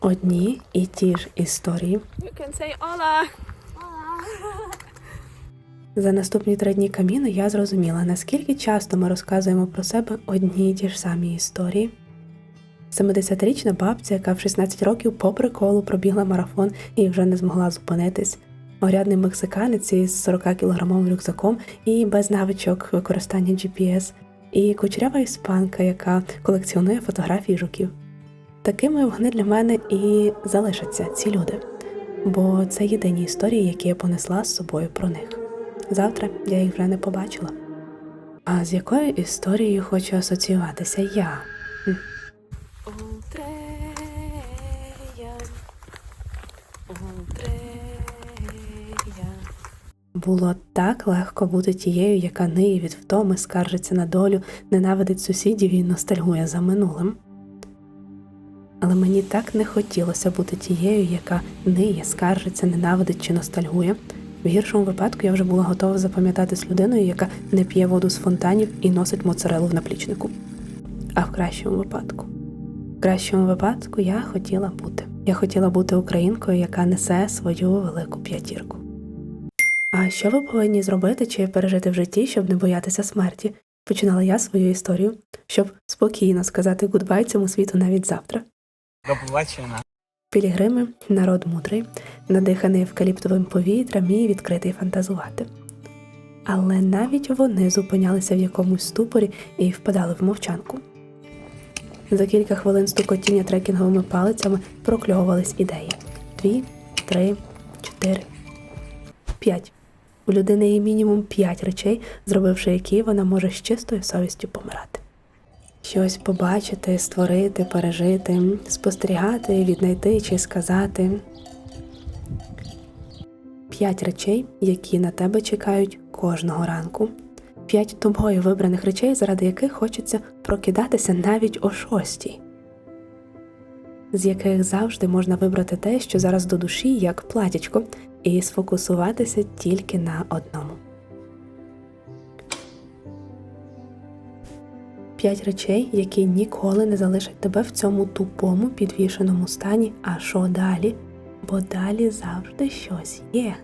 одні і ті ж історії. You can say hola. За наступні три дні каміну я зрозуміла, наскільки часто ми розказуємо про себе одні й ті ж самі історії. 70-річна бабця, яка в 16 років по приколу пробігла марафон і вже не змогла зупинитись. Орядний мексиканець із 40-кілограмовим рюкзаком і без навичок використання GPS, і кучерява іспанка, яка колекціонує фотографії жуків. Такими вони для мене і залишаться ці люди, бо це єдині історії, які я понесла з собою про них. Завтра я їх вже не побачила. А з якою історією хочу асоціюватися я? Було так легко бути тією, яка ниє від втоми, скаржиться на долю, ненавидить сусідів і ностальгує за минулим. Але мені так не хотілося бути тією, яка ниє, скаржиться, ненавидить чи ностальгує. В гіршому випадку я вже була готова запам'ятатись людиною, яка не п'є воду з фонтанів і носить моцарелу в наплічнику. А в кращому випадку. В кращому випадку я хотіла бути. Я хотіла бути українкою, яка несе свою велику п'ятірку. А що ви повинні зробити чи пережити в житті, щоб не боятися смерті? Починала я свою історію, щоб спокійно сказати гудбай цьому світу навіть завтра. До побачення. Пілігрими народ мудрий, надиханий евкаліптовим повітрям і відкритий фантазувати. Але навіть вони зупинялися в якомусь ступорі і впадали в мовчанку. За кілька хвилин стукотіння трекінговими палицями прокльовувались ідеї: дві, три, чотири, п'ять. У людини є мінімум п'ять речей, зробивши які вона може з чистою совістю помирати. Щось побачити, створити, пережити, спостерігати, віднайти чи сказати. П'ять речей, які на тебе чекають кожного ранку. П'ять тобою вибраних речей, заради яких хочеться прокидатися навіть о шостій, з яких завжди можна вибрати те, що зараз до душі, як платячко, і сфокусуватися тільки на одному. П'ять речей, які ніколи не залишать тебе в цьому тупому підвішеному стані. А що далі? Бо далі завжди щось є.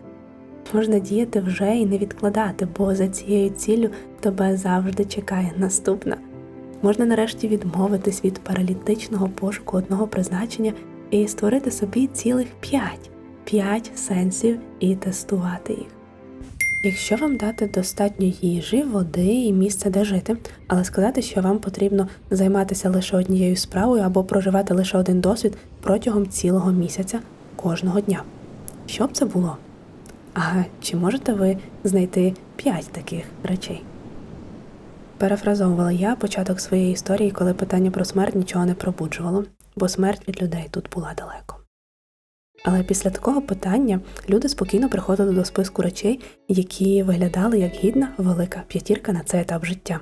Можна діяти вже і не відкладати, бо за цією ціллю тебе завжди чекає наступна. Можна нарешті відмовитись від паралітичного пошуку одного призначення і створити собі цілих п'ять п'ять сенсів і тестувати їх. Якщо вам дати достатньо їжі, води і місце, де жити, але сказати, що вам потрібно займатися лише однією справою або проживати лише один досвід протягом цілого місяця кожного дня. Що б це було? А чи можете ви знайти п'ять таких речей? Перефразовувала я початок своєї історії, коли питання про смерть нічого не пробуджувало, бо смерть від людей тут була далеко. Але після такого питання люди спокійно приходили до списку речей, які виглядали як гідна велика п'ятірка на цей етап життя.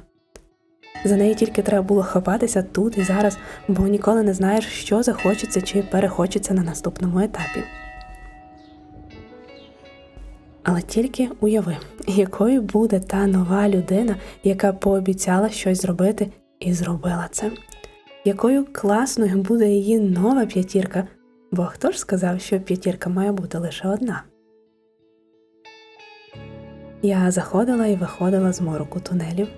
За неї тільки треба було хапатися тут і зараз, бо ніколи не знаєш, що захочеться чи перехочеться на наступному етапі. Але тільки уяви, якою буде та нова людина, яка пообіцяла щось зробити і зробила це. Якою класною буде її нова п'ятірка, бо хто ж сказав, що п'ятірка має бути лише одна? Я заходила і виходила з мороку тунелів.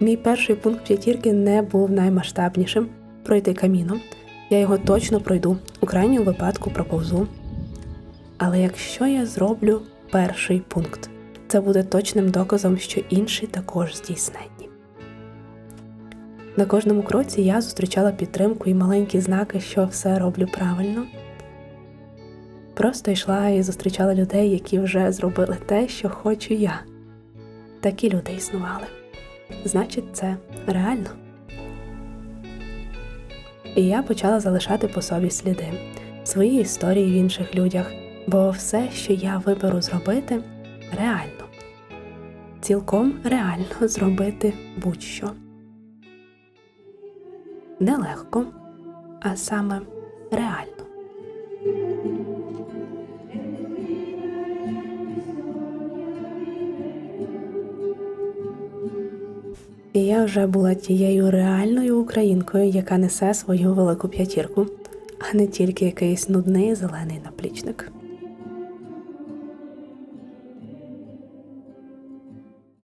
Мій перший пункт п'ятірки не був наймасштабнішим пройти каміном. Я його точно пройду, у крайньому випадку проповзу. Але якщо я зроблю перший пункт, це буде точним доказом, що інші також здійсненні. На кожному кроці я зустрічала підтримку і маленькі знаки, що все роблю правильно. Просто йшла і зустрічала людей, які вже зробили те, що хочу я. Такі люди існували. Значить, це реально. І я почала залишати по собі сліди, свої історії в інших людях, бо все, що я виберу зробити, реально. Цілком реально зробити будь-що. Нелегко, а саме реально. І я вже була тією реальною українкою, яка несе свою велику п'ятірку. а не тільки якийсь нудний зелений наплічник.